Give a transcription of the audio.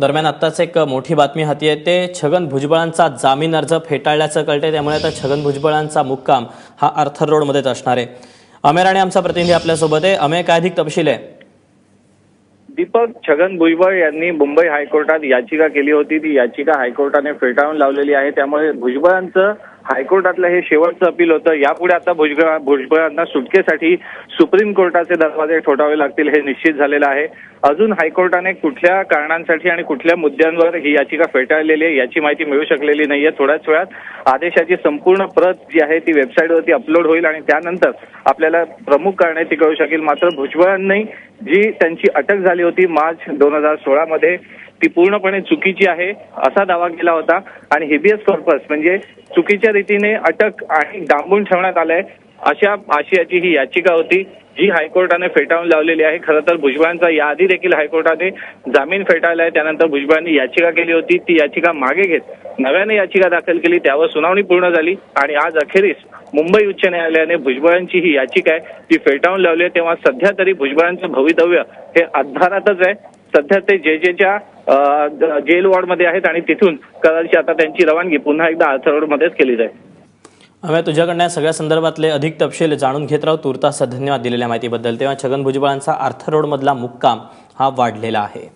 दरम्यान आत्ताच एक मोठी बातमी हाती येते छगन भुजबळांचा जामीन अर्ज फेटाळल्याचं कळते त्यामुळे आता छगन भुजबळांचा मुक्काम हा आर्थर रोडमध्येच असणार आहे. अमेर आणि आमचा प्रतिनिधी आपल्यासोबत आहे. अमेर काय अधिक तपशील आहे? दीपक छगन भुजबळ यांनी मुंबई हायकोर्टात याचिका केली होती. ती याचिका हायकोर्टाने फेटाळून लावलेली आहे. त्यामुळे भुजबळांचं हायकोर्टातलं हे शेवटचं अपील होतं. यापुढे आता भुजबळ भुजबळांना सुटकेसाठी सुप्रीम कोर्टाचे दरवाजे ठोठावे लागतील हे निश्चित झालेलं आहे. अजून हायकोर्टाने कुठल्या कारणांसाठी आणि कुठल्या मुद्द्यांवर ही याचिका फेटाळलेली आहे याची माहिती मिळू शकलेली नाहीये. थोड्याच वेळात आदेशाची संपूर्ण प्रत जी आहे ती वेबसाईटवरती अपलोड होईल आणि त्यानंतर आपल्याला प्रमुख कारणे ती कळू शकेल. मात्र भुजबळांनी जी त्यांची अटक झाली होती मार्च दोन हजार सोळामध्ये ती पूर्णपणे चुकीची आहे असा दावा केला होता. आणि हिबियस कॉर्पस म्हणजे चुकीच्या रीतीने अटक आणि डांबून ठेवण्यात आलंय. अशा आशयाची ही याचिका होती जी हायकोर्टाने फेटाळून लावलेली आहे. खरं तर भुजबळांचा याआधी देखील हायकोर्टाने जामीन फेटाळला आहे. त्यानंतर भुजबळांनी याचिका केली होती. ती याचिका मागे घेत नव्याने याचिका दाखल केली. त्यावर सुनावणी पूर्ण झाली आणि आज अखेरीस मुंबई उच्च न्यायालयाने भुजबळांची ही याचिका आहे. ती फेटाळून लावली आहे. तेव्हा सध्या तरी भुजबळांचं भवितव्य हे अंधारातच आहे. सध्या ते जे जेच्या जेल वॉर्डमध्ये आहेत आणि तिथून कदाचित आता त्यांची रवानगी पुन्हा एकदा आर्थरोडमध्येच केली जाईल. अमेय तुझ्याकडनं या सगळ्या संदर्भातले अधिक तपशील जाणून घेत राहू. तुर्तास धन्यवाद दिलेल्या माहितीबद्दल. तेव्हा छगन भुजबळांचा आर्थरोडमधला मुक्काम हा वाढलेला आहे.